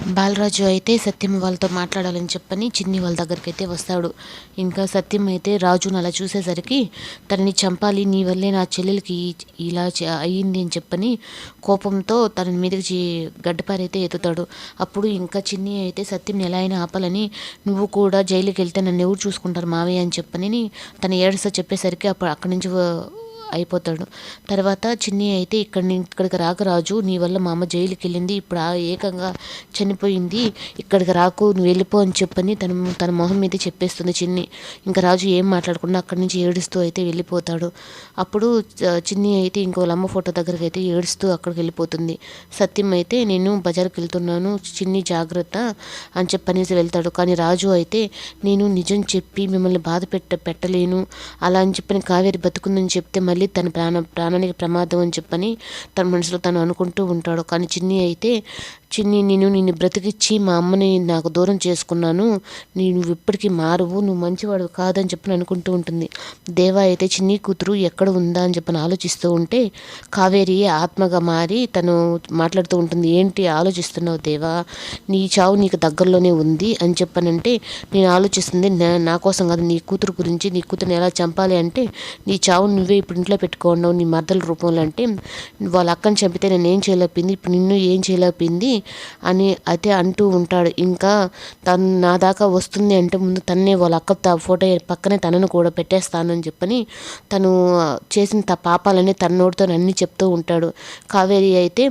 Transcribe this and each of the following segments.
బాలరాజు అయితే సత్యం వాళ్ళతో మాట్లాడాలని చెప్పని చిన్ని వాళ్ళ దగ్గరికి అయితే వస్తాడు. ఇంకా సత్యం అయితే రాజును అలా చూసేసరికి తనని చంపాలి నీ వల్లే నా చెల్లెలకి ఇలా అయ్యింది అని చెప్పని కోపంతో తన మీదకి గడ్డపారైతే ఎత్తుతాడు. అప్పుడు ఇంకా చిన్ని అయితే సత్యంని ఎలా అయినా ఆపాలని నువ్వు కూడా జైలుకి వెళ్తే నన్ను ఎవరు చూసుకుంటారు మావయ్య అని చెప్పని తన ఏడుస్తో చెప్పేసరికి అప్పుడు అక్కడి నుంచి అయిపోతాడు. తర్వాత చిన్ని అయితే ఇక్కడ ఇక్కడికి రాక రాజు నీ వల్ల మా అమ్మ జైలుకి వెళ్ళింది ఇప్పుడు ఆ ఏకంగా చనిపోయింది ఇక్కడికి రాకు నువ్వు వెళ్ళిపో అని చెప్పని తన తన మొహం మీద చెప్పేస్తుంది చిన్ని. ఇంకా రాజు ఏం మాట్లాడకుండా అక్కడి నుంచి ఏడుస్తూ అయితే వెళ్ళిపోతాడు. అప్పుడు చిన్ని అయితే ఇంకో అమ్మ ఫోటో దగ్గరికి అయితే ఏడుస్తూ అక్కడికి వెళ్ళిపోతుంది. సత్యం అయితే నేను బజార్కి వెళ్తున్నాను చిన్ని జాగ్రత్త అని చెప్పనేసి వెళ్తాడు. కానీ రాజు అయితే నేను నిజం చెప్పి మిమ్మల్ని బాధ పెట్ట పెట్టలేను అలా అని చెప్పని కావేరి బతుకుందని చెప్తే మళ్ళీ తన ప్రాణ ప్రాణానికి ప్రమాదం అని చెప్పని తన మనసులో తను అనుకుంటూ ఉంటాడు. కానీ చిన్ని అయితే చిన్ని నేను నిన్ను బ్రతికిచ్చి మా అమ్మని నాకు దూరం చేసుకున్నాను. నేను నువ్వు ఇప్పటికీ మారవు నువ్వు మంచివాడు కాదని చెప్పని అనుకుంటూ ఉంటుంది. దేవా అయితే చిన్ని కూతురు ఎక్కడ ఉందా అని చెప్పని ఆలోచిస్తూ ఉంటే కావేరి ఆత్మగా మారి తను మాట్లాడుతూ ఉంటుంది. ఏంటి ఆలోచిస్తున్నావు దేవా? నీ చావు నీకు దగ్గరలోనే ఉంది అని చెప్పనంటే నేను ఆలోచిస్తుంది నా- నా కోసం కాదు నీ కూతురు గురించి నీ కూతురుని ఎలా చంపాలి అంటే నీ చావు నువ్వే ఇప్పుడు ఇంట్లో పెట్టుకోండి నీ మర్దల రూపంలో అంటే వాళ్ళ అక్కని చంపితే నేను ఏం చేయలేకపోయింది ఇప్పుడు నిన్ను ఏం చేయలేకపోయింది అని అయితే అంటూ ఉంటాడు. ఇంకా తను నా దాకా వస్తుంది అంటే ముందు తన్నే వాళ్ళ అక్క ఫోటో పక్కనే తనను కూడా పెట్టేస్తానని చెప్పని తను చేసిన త పాపాలని తన నోటితో అన్నీ చెప్తూ ఉంటాడు. కావేరి అయితే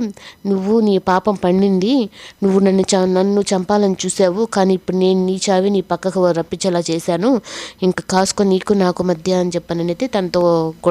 నువ్వు నీ పాపం పండింది నువ్వు నన్ను చ నన్ను చంపాలని చూసావు కానీ ఇప్పుడు నేను నీ చావి నీ పక్కకు రప్పించేలా చేశాను ఇంకా కాసుకొని నీకు నాకు మధ్య అని చెప్పనైతే తనతో గొడవ